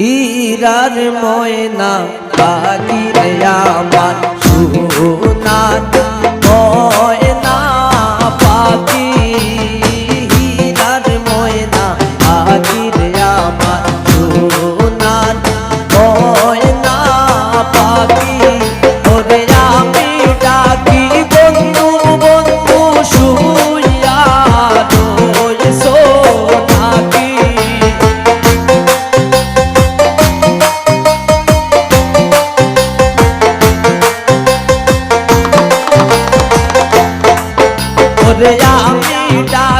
ইরার ময়না পাগিরে আমার সুনার ময় રે મીઠા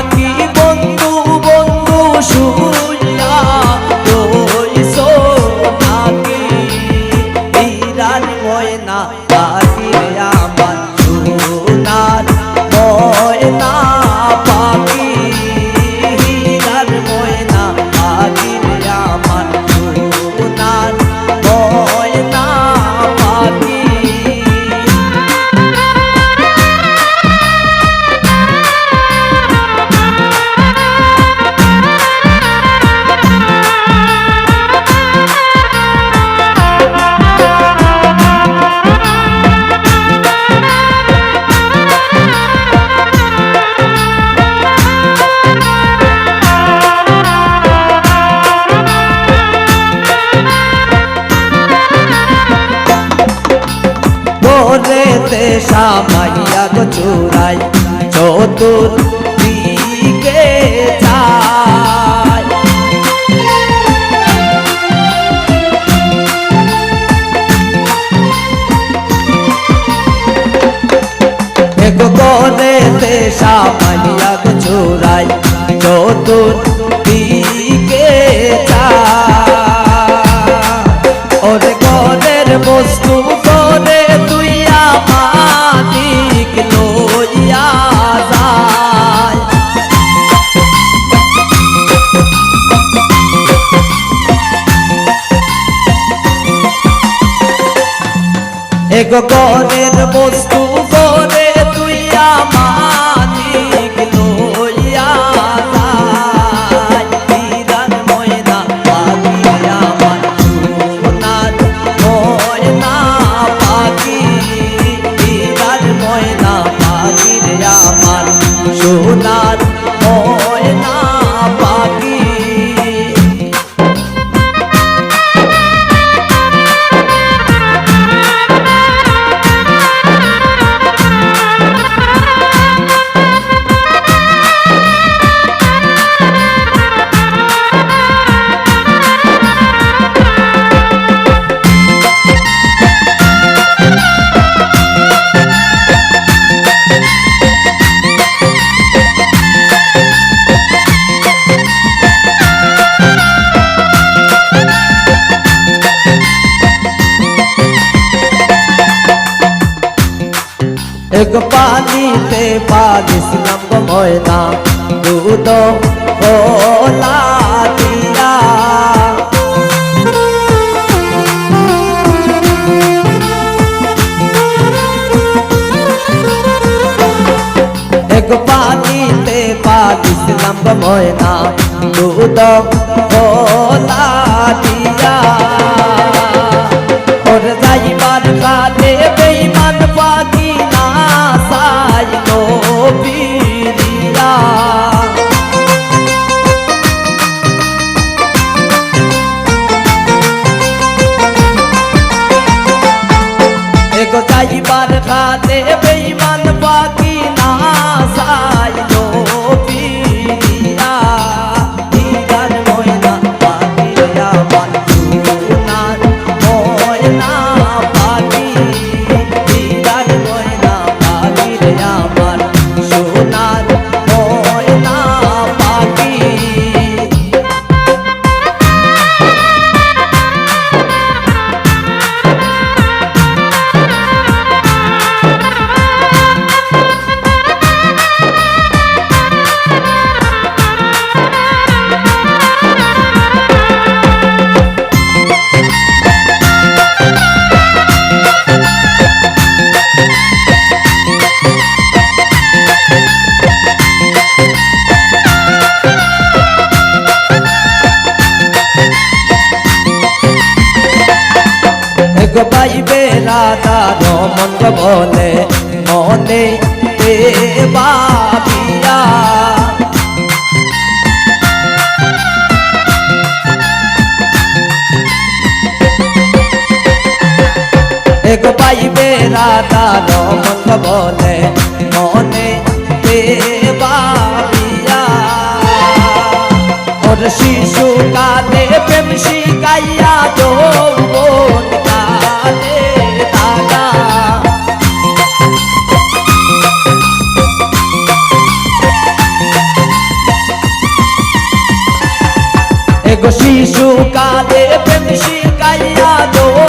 সামাইয়া গো চুরাই চতুর দিকে যায় এগো করে সে সামাই এগো গনের বস্তু एक पानी ते बारिश नम मोयना दूध होला दिया। एक पानी ते बारिश नम मोयना दूध आई बार खाते बेईमान পাইবে রাধার মন্দ বলে, মনে বাবিয়া এগো পাইবে রাধার মন্দ বলে, মনে শিশু কালে প্রেম শিকাইয়া যৌবন এগো শিশু কালে প্রেম শিকাইয়া যৌবন